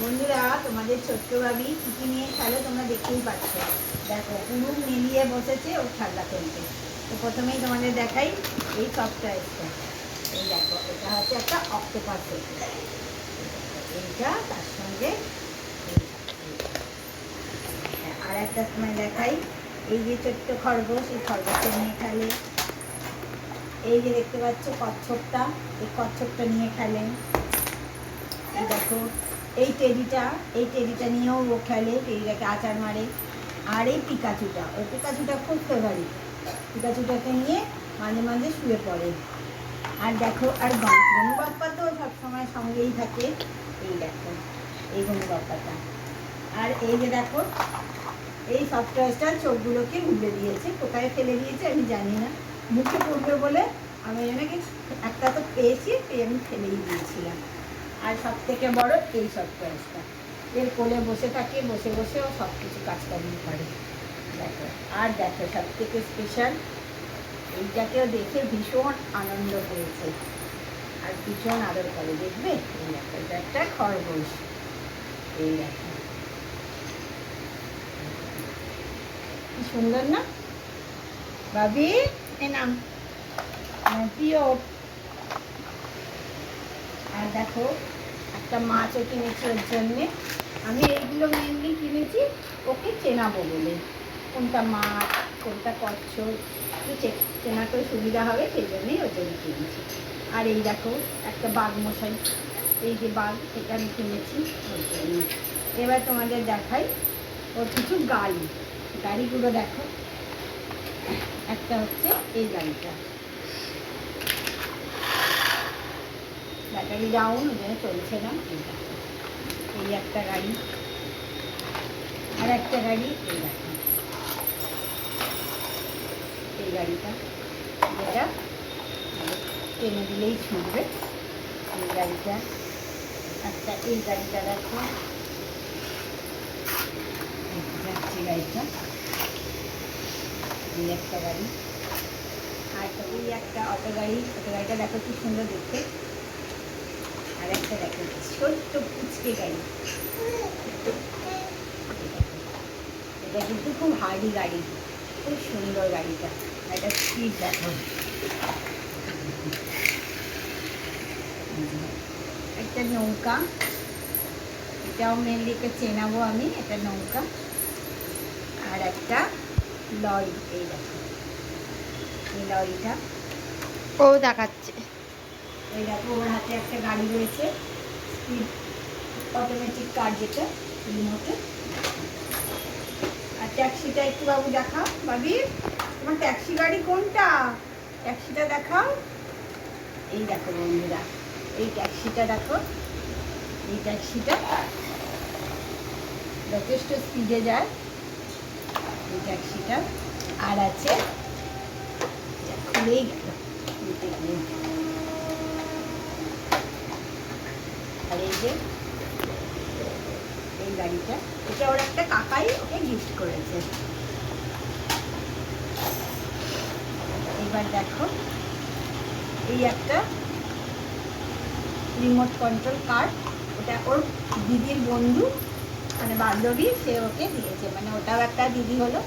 বন্ধুরা, তোমাদের ছোট্ট ভাবি নিয়ে খেলো তোমরা দেখতেই পাচ্ছ। দেখো মিলিয়ে বসেছে ও খেলনা খেলতে তো প্রথমেই তোমাদের দেখাই এই এই দেখো, এটা হচ্ছে একটা অক্টোপাস এইটা তার সঙ্গে আর একটা সময় দেখাই। এই যে ছোট্ট খরগোশ, এই খরগোশটা নিয়ে খেলে। এই যে দেখতে পাচ্ছ কচ্ছপটা, এই কচ্ছপটা নিয়ে খেলেন দেখো, এই টেডিটা এই টেডিটা নিয়েও ও খেলে টেডিটাকে আচার মারে। আর এই পিকাচুটা ওই পিকাচুটা খুব ফেভারিট পিকাচুটাকে নিয়ে মাঝে মাঝে শুয়ে পড়ে। আর দেখো, আর গন গনু বাপ্পা তো সবসময় সঙ্গেই থাকে। এই দেখো, এই গনু বাপ্পাটা আর এই যে দেখো, এই সফটওয়্যারটা চোখগুলোকে উড়ে দিয়েছে। কোথায় ফেলে দিয়েছে আমি জানি না। মুখে পড়বে বলে আমি এনেকে একটা তো পেয়েছি পেয়ে আমি ফেলেই দিয়েছিলাম। আর সব থেকে বড় এই সফটওয়্যারটা এর কোলে বসে থাকে, বসে বসে ও সব কিছু কাজকর্ম করে। দেখো, আর দেখো সব থেকে স্পেশাল এইটাকেও দেখে ভীষণ আনন্দ পেয়েছে আর ভীষণ আদর করে, দেখবে? এই দেখো, এটা একটা খরগোশ। এই দেখো। কি সুন্দর না? ভাবি এ নাম প্রিয়। আর দেখো একটা মাছও কিনেছি ওর জন্যে। আমি এইগুলো মেনলি কিনেছি, ওকে চেনাবো বলে। কোনটা মাছ, কোনটা কচ্ছপ, একটু চে- চেনাতে সুবিধা হবে, সেই জন্যেই ওর জন্য কিনেছি। আর এই দেখো, একটা বাঘ মশাই। এই যে বাঘ, এটা আমি কিনেছি ওর জন্য। এবার তোমাদের দেখাই ওর কিছু গাড়ি। গাড়িগুলো দেখো। একটা হচ্ছে এই গাড়িটা। ব্যাটারি ডাউন ওই জন্য চলছে না। এই। এই একটা গাড়ি। আর একটা গাড়ি এই দেখো এই গাড়িটা। যেটা টেনে দিলেই ছুটবে। এই গাড়িটা। একটা এই গাড়িটা দেখো। এই যাচ্ছে গাড়িটা। এই একটা গাড়ি। আর ওই একটা অটো গাড়ি। অটো গাড়িটা দেখো কি সুন্দর দেখতে। আর একটা দেখো, ছোট্ট পুচকে গাড়ি। এটা কিন্তু খুব হার্ডি গাড়ি, খুব সুন্দর গাড়িটা এটা স্পিড দেখো। একটা নৌকা, এটাও মেনলি একে চেনাবো আমি এটা নৌকা, আর একটা লরি, এই দেখো। এই লরিটা। ও দেখাচ্ছে। এই দেখো, ওর হাতে একটা গাড়ি রয়েছে। স্পিড অটোমেটিক কার যেটা রিমোটে আর ট্যাক্সিটা একটু বাবু দেখাও। বাবি, তোমার ট্যাক্সি গাড়ি কোনটা? ট্যাক্সিটা দেখাও। এই দেখো বন্ধুরা, এই ট্যাক্সিটা দেখো। এই ট্যাক্সিটা যথেষ্ট স্পিডে যায়। এই ট্যাক্সিটা আর আছে খুলেই গেল আর এই গাড়িটা। এটা ওর একটা কাকাই ওকে গিফট করেছে। এবার দেখো, এই একটা রিমোট কন্ট্রোল কার ওটা ওর দিদির বন্ধু মানে বান্ধবী, সে ওকে দিয়েছে। মানে ওটাও একটা দিদি হলো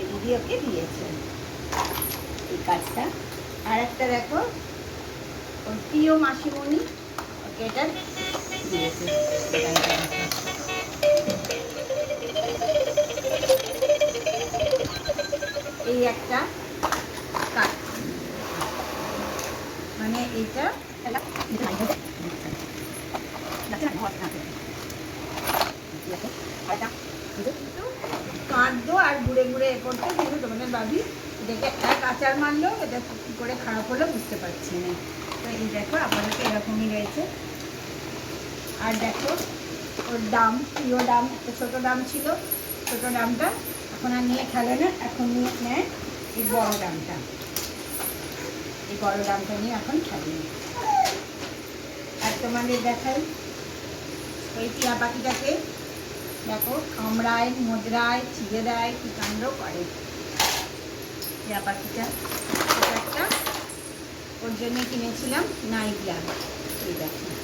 এই দিদি ওকে দিয়েছে। এই কাজটা আর একটা দেখো, ওর প্রিয় মাসিমণি, ওকে এটা এই একটা কাঠ। মানে এইটা কাঁদতো আর ঘুরে ঘুরে এ করতো কিন্তু তোমাদের ভাবি দেখে এক আচার মারলো, এটা কী করে খারাপ হলো বুঝতে পারছি না। তো এই দেখো, আপাতত এরকমই রয়েছে। আর দেখো, ওর দাম, প্রিয় দাম, একটা ছোটো দাম ছিল। ছোটো দামটা এখন আর নিয়ে খেলে না, এখন নিয়ে নেয় এই বড় দামটা। এই বড় দামটা নিয়ে এখন খেলে। আর তোমাদের দেখাই, ওই টিয়া পাখিটাকে। দেখো, কামড়ায় মোজরায় ছিঁড়ে দেয়, কি কাণ্ড করে। টিয়া পাখিটা, একটা, ওর জন্য কিনেছিলাম নাইট এই দেখো।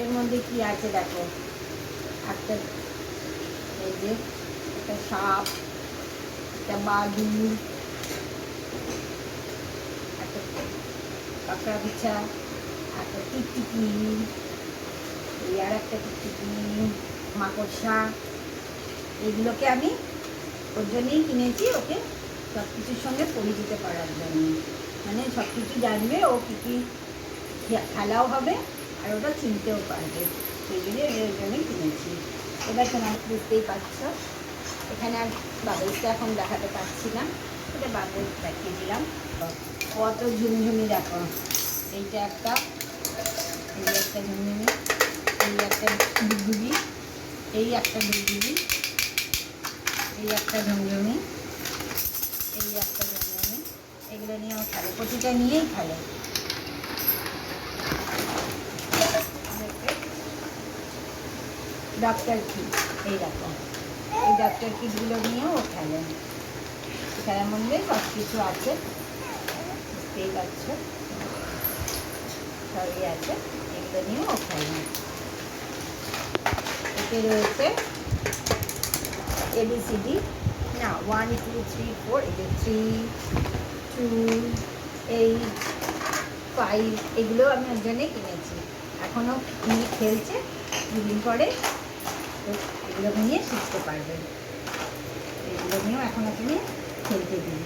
জ্যাকেটের মধ্যে কি আছে দেখো? একটা এই যে, একটা সাপ, একটা বাদুর একটা কাঁকড়া বিছা, একটা টিকটিকি, এই আর একটা টিকটিকি, মাকড়সা। এগুলোকে আমি ওর জন্যই কিনেছি, ওকে সব কিছুর সঙ্গে পরিচিত করার জন্য। মানে সব কিছু জানবে ও কী কী খেলাও হবে আর ওটা চিনতেও পারবে। সেই জন্য এর জন্যই কিনেছি। এবার তোমার বুঝতেই পারছ। এখানে আর বাবুলসটা এখন দেখাতে পারছি না। এটা বাবুল দেখিয়ে দিলাম। কত ঝুমঝুমি দেখো। এইটা একটা, এই একটা ঝুমঝুমি, এই একটা ডুগডুগি এই একটা ডুগডুগি এই একটা ঝুমঝুমি, এই একটা ঝুমঝুমি। এগুলো নিয়েও খেলে। প্রতিটা নিয়েই খেলে। ডক্টর কিট এই দেখো, এই ডক্টর কিটগুলো নিয়েও ও খেলে। খেলার মধ্যে সব কিছু আছে। বুঝতেই পারছ সবই আছে, এগুলো নিয়েও খেলে। এতে রয়েছে এবিসিডি না ওয়ান টু থ্রি ফোর এই থ্রি টু এইট ফাইভ এগুলো আমি ওর জন্যই কিনেছি এখনও খেলছে, দুদিন পরে এগুলো নিয়ে শিখতে পারবে। এগুলো নিয়েও এখন আপনি খেলতে দিন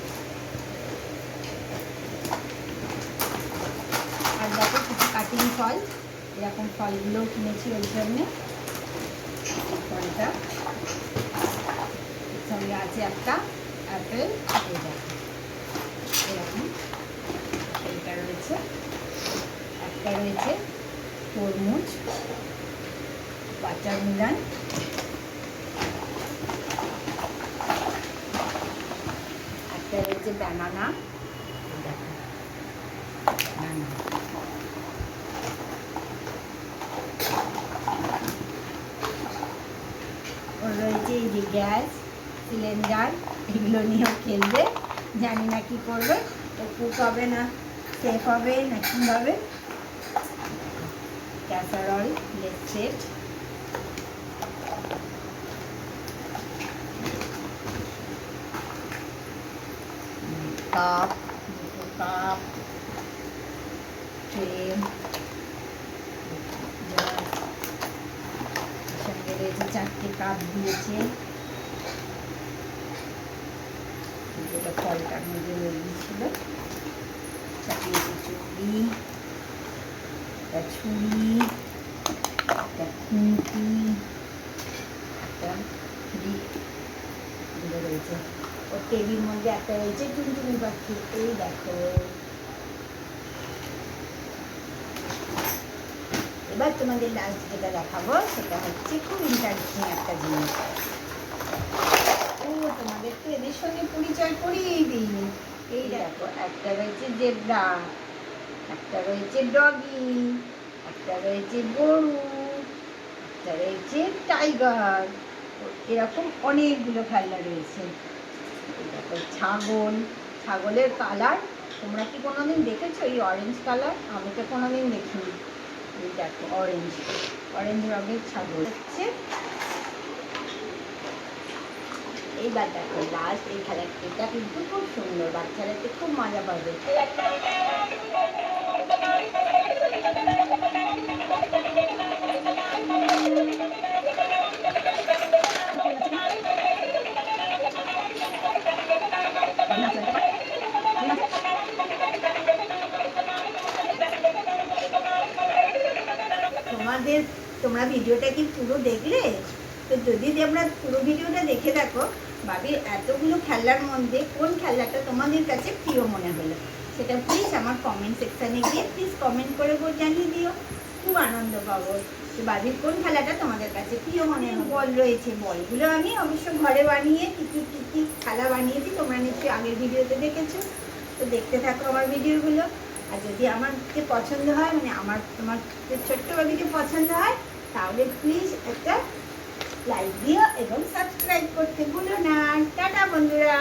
আর দেখো কিছু কাটিং ফল। এরকম ফলগুলোও কিনেছি ওই জন্যে ফলটা। সঙ্গে আছে একটা অ্যাপেল এরকম। এটা রয়েছে। একটা রয়েছে তরমুজ ওয়াটারমেলন একটা রয়েছে ব্যানানা রয়েছে এই যে গ্যাস, সিলিন্ডার, এগুলো নিয়েও খেলবে। জানি না কি করবে, ও কুক হবে না সেফ হবে না কি হবে। ক্যাসারল লেট সেট কাপ দুটো কাপ ট্রে সঙ্গে রয়েছে চারটে কাপ দিয়েছে। যেটা ফলটার মধ্যে গিয়েছিল চাপিয়েছে চুড়ি একটা ছুরি, একটা খুন্তি একটা ছুরি এগুলো রয়েছে টেবির মধ্যে একটা রয়েছে টুনটুনি পাখি, এই দেখো। এবার তোমাদের লাস্ট যেটা দেখাবো, সেটা হচ্ছে খুব ইন্টারেস্টিং একটা জিনিস। তোমাদের তো এদের সঙ্গে পরিচয় করিয়ে দিই। এই দেখো, একটা রয়েছে জেব্রা, একটা রয়েছে ডগি, একটা রয়েছে গরু, একটা রয়েছে টাইগার। এরকম অনেকগুলো খেলনা রয়েছে। ছাগল, ছাগলের কালার। তোমরা কি কোনোদিন দেখেছ এই অরেঞ্জ কালার? আমি তো কোনোদিন দেখিনি। এই দেখো অরেঞ্জ অরেঞ্জ রঙের ছাগল। হচ্ছে এইবার দেখো লাস্ট এই খেলাটা কিন্তু খুব সুন্দর। বাচ্চারা খুব মজা পাবে। তোমাদের, তোমরা ভিডিওটা কি পুরো দেখলে? তো যদি তোমরা পুরো ভিডিওটা দেখে দেখো, ভাবি, এতগুলো খেলার মধ্যে কোন খেলাটা তোমাদের কাছে প্রিয় মনে হলো? সেটা প্লিজ আমার কমেন্ট সেকশানে গিয়ে প্লিজ কমেন্ট করে জানিয়ে দিও। খুব আনন্দ পাবো। তো বাড়ির কোন খেলাটা তোমাদের কাছে প্রিয় মনে? বল রয়েছে বলগুলো আমি অবশ্য ঘরে বানিয়ে কী কী কী কী খেলা বানিয়েছি, তোমরা নিশ্চয়ই আগের ভিডিওতে দেখেছ। তো দেখতে থাকো আমার ভিডিওগুলো। আর যদি আমার কে পছন্দ হয় মানে আমার, তোমার যে ছোট্ট বাবিকে পছন্দ হয়, তাহলে প্লিজ একটা লাইক দিও এবং সাবস্ক্রাইব করতে ভুলো না। টাটা বন্ধুরা।